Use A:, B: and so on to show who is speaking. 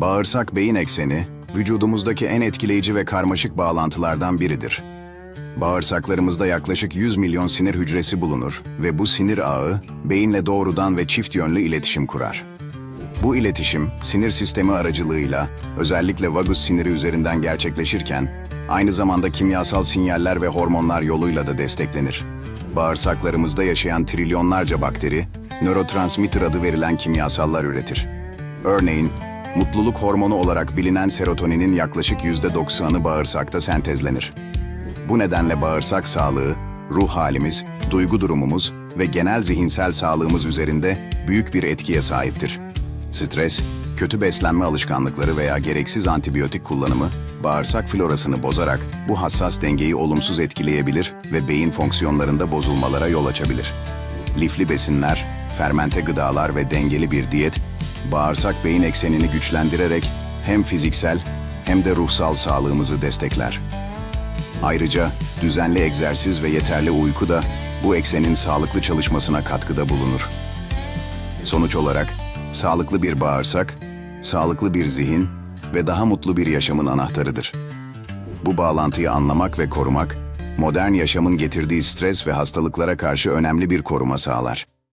A: Bağırsak beyin ekseni, vücudumuzdaki en etkileyici ve karmaşık bağlantılardan biridir. Bağırsaklarımızda yaklaşık 100 milyon sinir hücresi bulunur ve bu sinir ağı beyinle doğrudan ve çift yönlü iletişim kurar. Bu iletişim sinir sistemi aracılığıyla özellikle vagus siniri üzerinden gerçekleşirken aynı zamanda kimyasal sinyaller ve hormonlar yoluyla da desteklenir. Bağırsaklarımızda yaşayan trilyonlarca bakteri nörotransmitter adı verilen kimyasallar üretir. Örneğin mutluluk hormonu olarak bilinen serotoninin yaklaşık %90'ı bağırsakta sentezlenir. Bu nedenle bağırsak sağlığı, ruh halimiz, duygu durumumuz ve genel zihinsel sağlığımız üzerinde büyük bir etkiye sahiptir. Stres, kötü beslenme alışkanlıkları veya gereksiz antibiyotik kullanımı bağırsak florasını bozarak bu hassas dengeyi olumsuz etkileyebilir ve beyin fonksiyonlarında bozulmalara yol açabilir. Lifli besinler, fermente gıdalar ve dengeli bir diyet, bağırsak beyin eksenini güçlendirerek hem fiziksel hem de ruhsal sağlığımızı destekler. Ayrıca düzenli egzersiz ve yeterli uyku da bu eksenin sağlıklı çalışmasına katkıda bulunur. Sonuç olarak sağlıklı bir bağırsak, sağlıklı bir zihin ve daha mutlu bir yaşamın anahtarıdır. Bu bağlantıyı anlamak ve korumak, modern yaşamın getirdiği stres ve hastalıklara karşı önemli bir koruma sağlar.